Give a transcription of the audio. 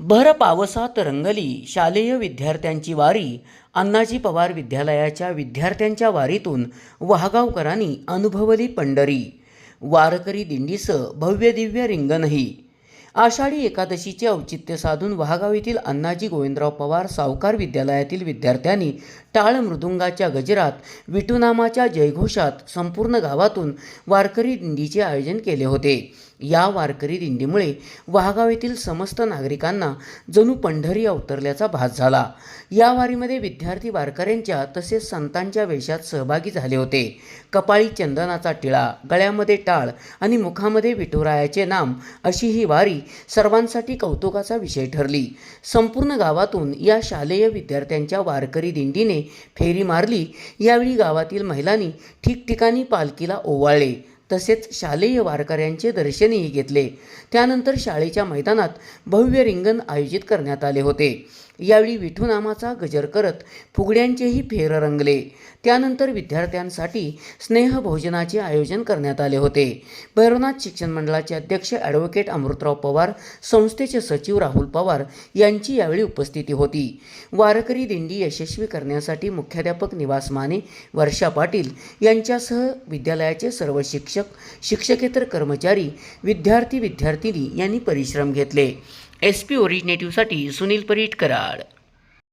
भर पावसात रंगली शालेय विद्यार्थ्यांची वारी अण्णाजी पवार विद्यालयाच्या विद्यार्थ्यांच्या वारीतून वाहगावकरांनी अनुभवली पंढरी. वारकरी दिंडीसह भव्य दिव्य रिंगणही. आषाढी एकादशीचे औचित्य साधून वहागाव येथील अण्णाजी गोविंदराव पवार सावकार विद्यालयातील विद्यार्थ्यांनी टाळ मृदुंगाच्या गजरात विटुनामाच्या जयघोषात संपूर्ण गावातून वारकरी दिंडीचे आयोजन केले होते. या वारकरी दिंडीमुळे वाहगाव येथील समस्त नागरिकांना जणू पंढरी अवतरल्याचा भास झाला. या वारीमध्ये विद्यार्थी वारकऱ्यांच्या तसेच संतांच्या वेशात सहभागी झाले होते. कपाळी चंदनाचा टिळा गळ्यामध्ये टाळ आणि मुखामध्ये विठुरायाचे नाम अशी ही वारी सर्वांसाठी कौतुकाचा विषय ठरली. संपूर्ण गावातून या शालेय विद्यार्थ्यांच्या वारकरी दिंडीने फेरी मारली. यावेळी गावातील महिलांनी ठिकठिकाणी पालखीला ओवाळले. तसेच शालेय वारकऱ्यांचे दर्शनही घेतले. त्यानंतर शाळेच्या मैदानात भव्य रिंगण आयोजित करण्यात आले होते. यावेळी विठूनामाचा गजर करत फुगड्यांचेही फेर रंगले. त्यानंतर विद्यार्थ्यांसाठी स्नेहभोजनाचे आयोजन करण्यात आले होते. भैरवनाथ शिक्षण मंडळाचे अध्यक्ष ॲडव्होकेट अमृतराव पवार संस्थेचे सचिव राहुल पवार यांची यावेळी उपस्थिती होती. वारकरी दिंडी यशस्वी करण्यासाठी मुख्याध्यापक निवास माने वर्षा पाटील यांच्यासह विद्यालयाचे सर्व शिक्षक शिक्षक शिक्षकेतर कर्मचारी विद्यार्थी विद्यार्थिनी यांनी परिश्रम घेतले. एस पी ओरिजिनेटिव्हसाठी सुनील परीट कराड.